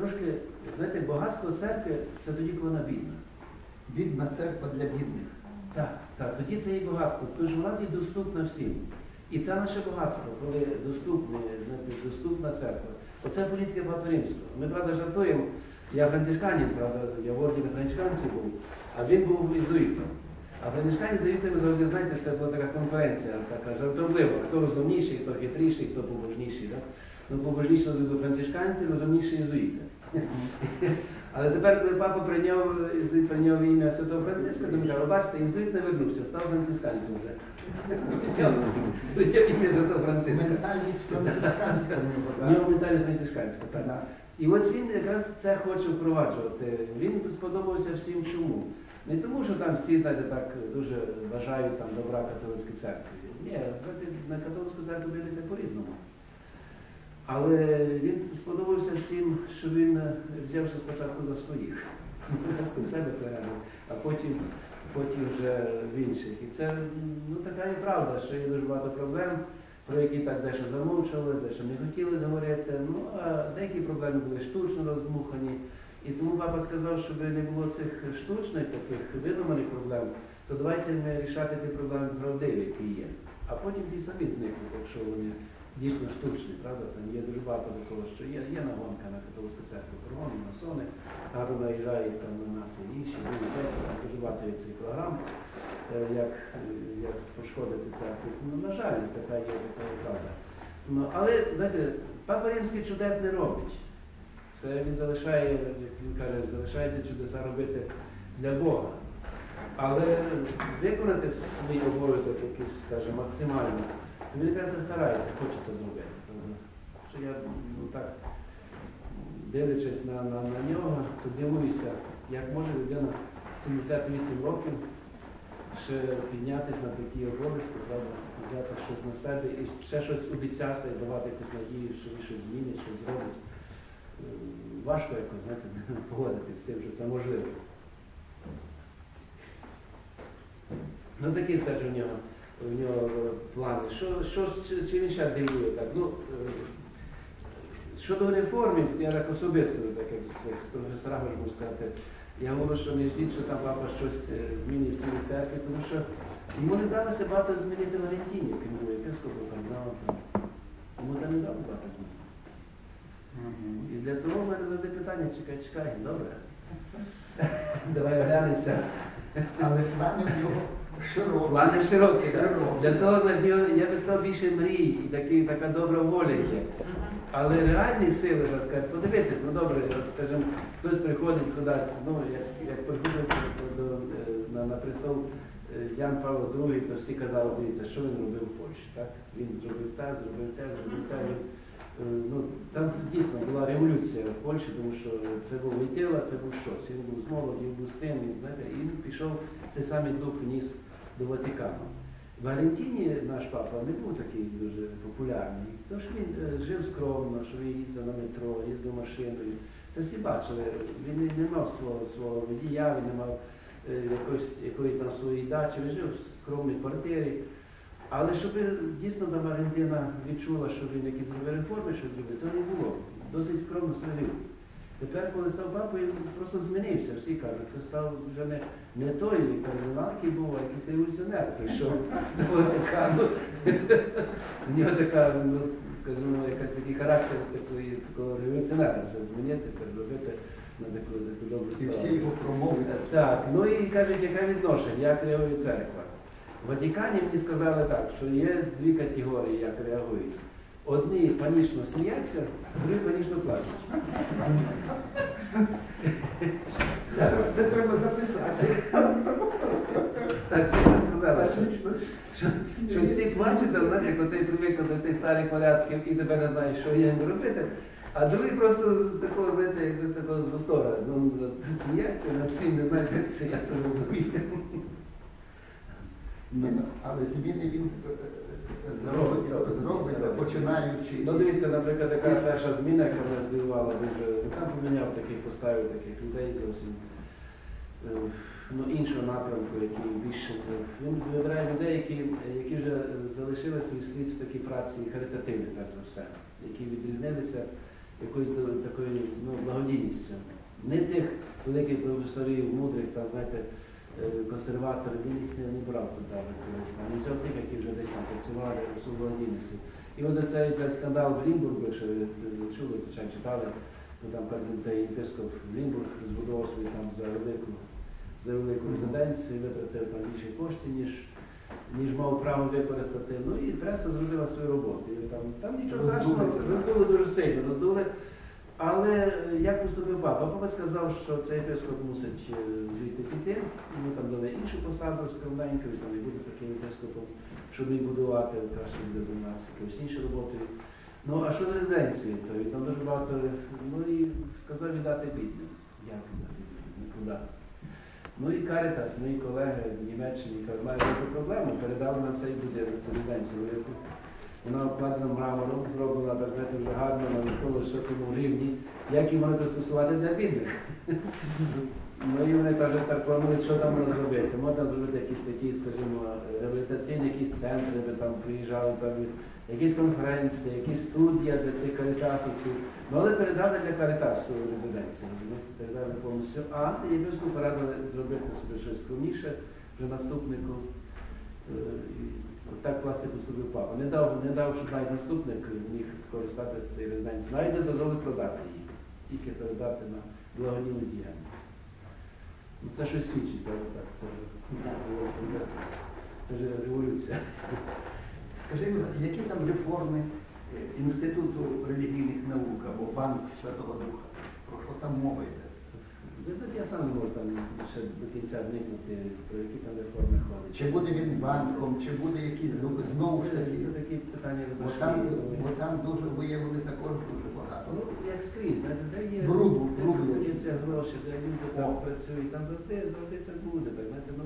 трошки, знаєте, багатство церкви це тоді, коли вона бідна. Бідна церква для бідних. Так, так, тоді це є багатство, тому що вона тоді доступна всім. І це наше багатство, коли доступне, знаєте, доступна церква. Оце політика Папи Римського. Ми, правда, жартуємо, я францисканин, правда, я в ордені францисканці був, а він був ізуїтом. А францискані з ізуїтами завжди, знаєте, це була така конкуренція, така жартовлива, хто розумніший, хто хитріший, хто побожніший. Да? Ну, побожніші до францисканці, розумніші ізуїти. Але тепер, коли папа прийняв, ізуїт прийняв ім'я Святого Франциска, то ми кажемо, бачите, ізуїт не вернувся, став францисканцем вже. Прийняв ім'я Святого Франциска. Ментальність францисканська В нього. нього ментальність францисканська, так. І ось він якраз це хоче впроваджувати. Він сподобався всім чому. Не тому, що там всі, знаєте, так дуже бажають там добра католицькій церкві. Ні, на католицьку церкву дивляться по-різному. Але він сподобався всім, що він е, взявся спочатку за своїх. Себе порядок, а потім, потім вже в інших. І це ну, така і правда, що є дуже багато проблем, про які так дещо замовчували, дещо не хотіли говорити. Ну, а деякі проблеми були штучно роздмухані. І тому папа сказав, щоб не було цих штучних таких видуманих проблем, то давайте ми рішати ті проблеми правдиві, які є. А потім ті самі зникнуть, якщо вони дійсно штучні, правда? Там є дуже багато такого, що є, є нагонка на католицьку церкву, кругом, масони, гарно наїжджають там на нас і інші, треті, там дуже багато є цих програм, е, як, е, як пошкодити церкву. Ну, на жаль, така є така правда. Ну, але, знаєте, Папа Римський чудес не робить. Це він залишає, як він каже, залишає чудеса робити для Бога. Але виконати свій обов'язок якийсь, скажімо, максимально, то він якраз і старається, хоче зробити. Що я ну, так, дивлячись на, на, на нього, то дивуюся, як може людина 78 років ще піднятися на такі обов'язки, правда, взяти щось на себе і ще щось обіцяти, давати якусь надію, що він щось змінить, щось зробить. Е, Важко якось, знаєте, погодитися з тим, що це можливо. Ну такі, скажу, в нього, в нього е, плани. Що, що, чи, чи він ще дивує так? Ну, е, щодо реформів, я так особисто, так як з, як професорами можу сказати, я говорю, що не ждіть, що там папа щось е, змінить в своїй церкві, тому що йому не вдалося багато змінити Валентинів, яким був єпископом, там, грамотом. Йому там не вдалося багато змінити. І для того в мене завжди питання, чекай, чекай, добре. Давай оглянемося. Але плани нього. Плани широкі, так. Для того я би сказав, більше мрій, і такі, така добра воля є. Але реальні сили, так сказати, подивитись, ну добре, от, скажімо, хтось приходить кудись, ну, як, як приходив до, до, на, на престол е, Ян Павло II, то всі казали, дивіться, що він робив в Польщі. Так? Він зробив те, зробив те, зробив те. Він, е, ну, там дійсно була революція в Польщі, тому що це був Войтила, це був щось. Він був з молоді, він був з тим, він, знаєте, і він пішов, цей самий дух вніс до Ватикану. В Валентині наш папа не був такий дуже популярний. Тож він е, жив скромно, що він їздив на метро, їздив машиною. Це всі бачили. Він не- мав свого, свого водія, він не мав е, якоїсь, якоїсь там своєї дачі, він жив в скромній квартирі. Але щоб дійсно там Валентина відчула, що він якісь реформи, що зробив, це не було. Досить скромно вів. Тепер, коли став папою, просто змінився. Всі кажуть, це став вже не, не той кардинал, який був, а якийсь революціонер прийшов Ватикану. У нього така, ну, скажімо, якась такий характер такої, такого революціонера вже змінити, переробити на таку, таку добру справу. всі його промови. Так, ну і кажуть, яке відношення, як реагує церква. В Ватикані мені сказали так, що є дві категорії, як реагують. Одні панічно сміються, другі панічно плачуть. Це, це треба записати. Так це мені сказали, що, що, що ці плачуть, знаєте, коли ти привик до тих старих порядків і тебе не знаєш, що їм робити. А другі просто з такого, знаєте, як з такого з восторга. Ну, сміються, на всім не знають, як це, я це розумію. Ну, але зміни він е, е, зробить, зробить, починаючи. Ну, дивіться, наприклад, яка перша зміна, яка мене здивувала дуже, там поміняв таких, поставив таких людей зовсім е, ну, іншого напрямку, які більше. Він вибирає людей, які, які вже залишили свій слід в такій праці харитативній, перш за все, які відрізнилися якоюсь такою ну, благодійністю. Не тих великих професорів, мудрих, там, знаєте, е, консерваторів, він їх не, брав туди в Ватикан. Тих, які вже десь там працювали у благодійності. І ось за цей скандал в Лімбургу, якщо ви е, чули, звичайно, читали, то там цей єпископ Лімбург розбудував свою там за велику, за велику резиденцію, і витратив там більше коштів, ніж, ніж мав право використати. Ну і преса зробила свою роботу. І там, там нічого страшного, роздули дуже сильно, роздули. Але е, як поступив папа? Папа сказав, що цей єпископ мусить е, звідти піти. Йому там дали іншу посаду скромненьку, він там не буде таким єпископом, щоб їх будувати, краще буде займатися якоюсь іншою роботою. Ну, а що з резиденцією? То там дуже багато, ну і сказав віддати бідним. Як віддати бідним? Нікуди. Ну і Карітас, мої колеги в Німеччині кажуть, мають таку проблему, передали нам цей будинок, цю резиденцію. Вона обкладена мрамором, зроблена так знаєте, вже гарно на високому рівні. Як її можна пристосувати для бідних? Ну і вони теж так планують, що там розробити. Можна зробити якісь такі, скажімо, реабілітаційні якісь центри, де там приїжджали певні, якісь конференції, якісь студія для цих каритасовців. Ну але передали для каритасу резиденцію, розумієте, передали повністю. А єпископу порадили зробити собі щось скромніше вже наступнику. Так власне поступив папа. Не дав, не дав, щоб навіть наступник міг користатися цією резиденцією. Навіть не дозволив продати її, тільки передати на благодійну діяльність. Ну, це щось свідчить, так? Це, це ж революція. Скажи, які там реформи е, Інституту релігійних наук або Банк Святого Духа? Про що там мова йде? Ви знаєте, я сам можу там ще до кінця вникнути, про які там реформи ходять. Чи буде він банком, чи буде якийсь ну, знову ж це, таки? це такі питання Бо важкі. там, бо там дуже виявили також дуже багато. Ну, як скрізь, знаєте, де є Бруду, де бруду. крутяться гроші, де люди там працюють, там завжди, завжди це буде. Так, знаєте, ну,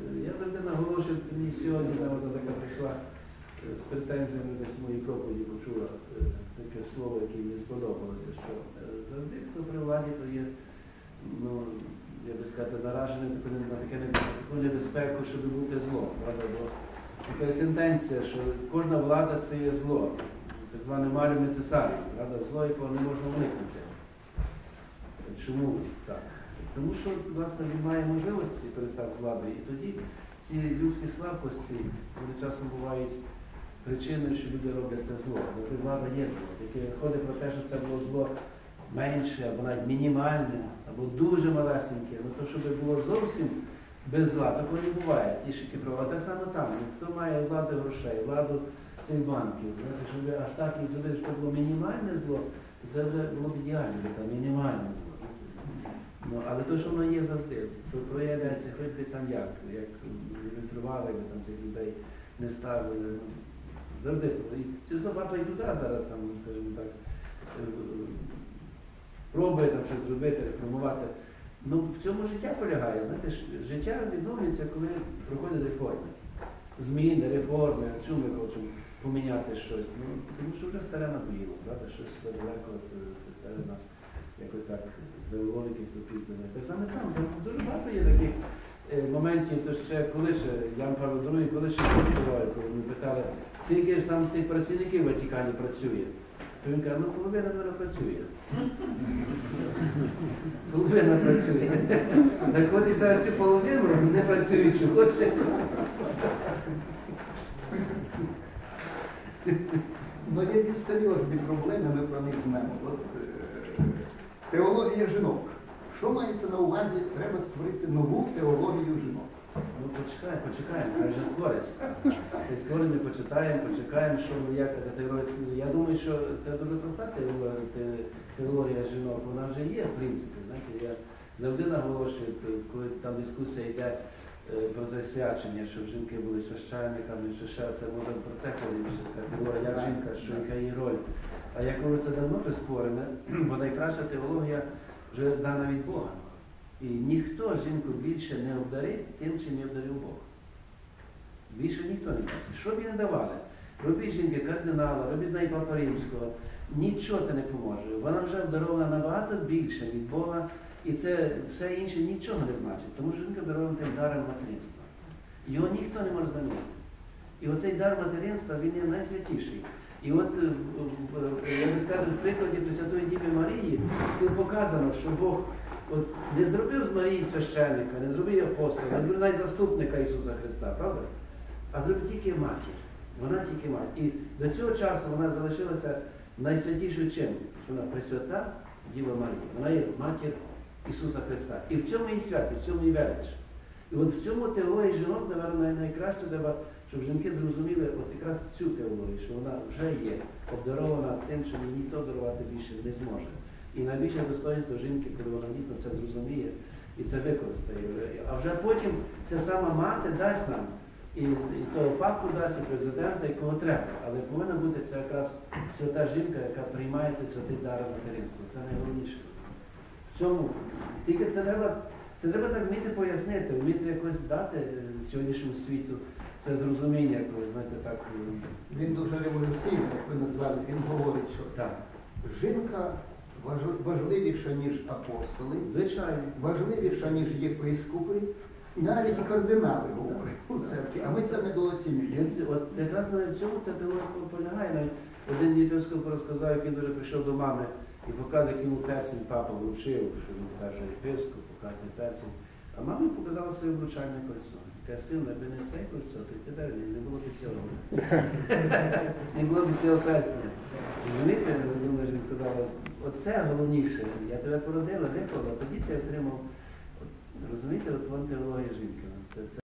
е, я завжди наголошую, мені сьогодні там одна така прийшла е, з претензіями десь в моїй проповіді почула е, таке слово, яке мені сподобалося, що е, завжди, хто при владі, то є, ну, я би сказати, наражений на таке таку небезпеку, щоб бути зло. Правда? Бо така сентенція, що кожна влада це є зло так зване Маріо Нецесаріо, правда, зло, якого не можна уникнути. Чому так? Тому що, власне, він має можливості перестати з владою, і тоді ці людські слабкості, вони часом бувають причиною, що люди роблять це зло. Завжди влада є зло, яке ходить про те, що це було зло менше, або навіть мінімальне, або дуже малесеньке. Ну то, щоб було зовсім без зла, такого не буває. Ті, що які провели. Так само там. Хто має владу грошей, владу цих банків, щоб аж так і зробити, щоб було мінімальне зло, то це вже було б ідеально, там мінімальне зло. Ну, але то, що воно є завжди, то проявляється хоч би там як, як фільтрували, якби там цих людей не ставили. Ну, завжди. І чесно, багато і туди зараз там, скажімо так, е, пробує там щось зробити, реформувати. Ну, в цьому життя полягає. Знаєте, життя відновлюється, коли проходять реформи. Зміни, реформи, чому ми хочемо поміняти щось? Ну, тому що вже старе надоїло, правда? Щось далеко старе нас якось так завело якісь. Так саме там, там дуже багато є таких е, моментів, то ще коли ще Ян Павло II, коли ще коли ми питали, скільки ж там тих працівників в Ватикані працює? То він каже, ну половина не працює. Половина працює. Так ось і зараз цю половину не працюючи, хоче. Ну, є більш серйозні проблеми, ми про них знаємо. От, е, теологія жінок. Що мається на увазі? Треба створити нову теологію жінок. Почекаємо, почекаємо, хай вже. Хай створимо, почитаємо, почекаємо, що як така теорія. Я думаю, що це дуже проста теорія, жінок. Вона вже є, в принципі. Знаєте, я завжди наголошую, коли там дискусія йде е, про це свячення, щоб жінки були священниками, що ще це може про це більше теорія, як жінка, що яка її роль. А я кажу, це давно вже створене, бо найкраща теологія вже дана від Бога. І ніхто жінку більше не обдарить тим, чим не обдарив Бог. Більше ніхто не дасть. Що б їй не давали? Робіть жінки кардинала, робіть з неї папа римського. Нічого це не поможе. Вона вже обдарована набагато більше від Бога, і це все інше нічого не значить. Тому жінка обдарована тим даром материнства. Його ніхто не може замінити. І оцей дар материнства, він є найсвятіший. І от, е, в- в- я би сказав, в прикладі Пресвятої Діви Марії, тут показано, що Бог от, не зробив з Марії священника, не зробив апостола, не зробив навіть заступника Ісуса Христа, правда? А зробив тільки матір. Вона тільки матір. І до цього часу вона залишилася найсвятішою чим? Що вона Пресвята Діва Марія. Вона є матір Ісуса Христа. І в цьому її свято, в цьому її велич. І от в цьому теології жінок, напевно, найкраще треба, щоб жінки зрозуміли от якраз цю теологію, що вона вже є обдарована тим, що ніхто дарувати більше не зможе. І найбільше достоинство жінки, коли вона дійсно це зрозуміє і це використає. А вже потім ця сама мати дасть нам і, і того папу дасть, і президента, і кого треба. Але повинна бути це якраз свята жінка, яка приймає цей святий дар материнства. Це найголовніше. В цьому тільки це треба, це треба так вміти пояснити, вміти якось дати е, сьогоднішньому світу це зрозуміння, якось, знаєте, так. е, Він дуже революційний, як ви назвали. Він говорить, що Так, жінка важливіша, ніж апостоли, звичайно. важливіша, ніж єпископи, навіть і кардинали говорять у церкві, а ми це недооцінюємо. От якраз навіть в цьому та теорія полягає. Навіть один єпископ розказав, який дуже прийшов до мами і показує, як йому персень папа вручив, що він каже єпископ, показує персень. А мама показала своє вручальне кольцо. Каже, син, якби не це кольцо, то й тебе не було б цього. Не було б цього персня. Розумієте, розумно, що він сказала, оце головніше. Я тебе породила, виховала, тоді ти отримав. Розумієте, от вон теологія жінки.